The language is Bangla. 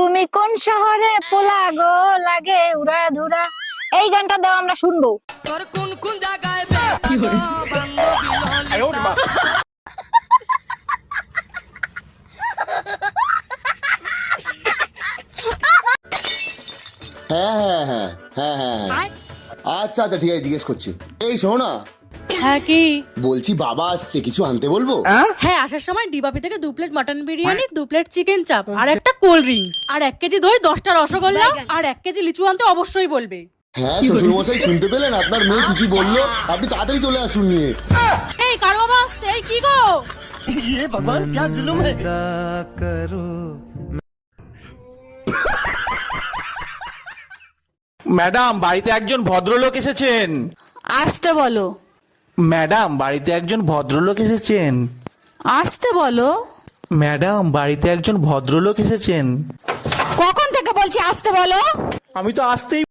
তুমি কোন শহরে পোলা গো? লাগে উড়া ধুরা এই গানটা দাও আমরা শুনব। তোর কোন কোন জায়গায়? হ্যাঁ হ্যাঁ হ্যাঁ হ্যাঁ হ্যাঁ। হ্যাঁ আচ্ছা আচ্ছা ঠিক আছে জিজ্ঞেস করছি এই শোনো না হ্যাঁ কি বলছি বাবা আসছে কিছু আনতে বলবো হ্যাঁ আসার সময় ডিবাপি থেকে দু প্লেট মটন বিরিয়ানি দু প্লেট চিকেন চাপ আর একটা কোল্ড ড্রিঙ্কস আর এক কেজি দই দশটা রসগোল্লা আর এক কেজি লিচু আনতে অবশ্যই বলবে হ্যাঁ শ্বশুর মশাই শুনতে পেলেন আপনার মেয়ে কি কি বললো আপনি তাড়াতাড়ি চলে আসুন নিয়ে এই কার বাবা আসছে এই কি গো ये भगवान क्या जुलुम है ম্যাডাম বাড়িতে একজন ভদ্রলোক এসেছেন। আসতে বলো। ম্যাডাম বাড়িতে একজন ভদ্রলোক এসেছেন। আসতে বলো। ম্যাডাম বাড়িতে একজন ভদ্রলোক এসেছেন। কখন থেকে বলছি আসতে বলো? আমি তো আসতেই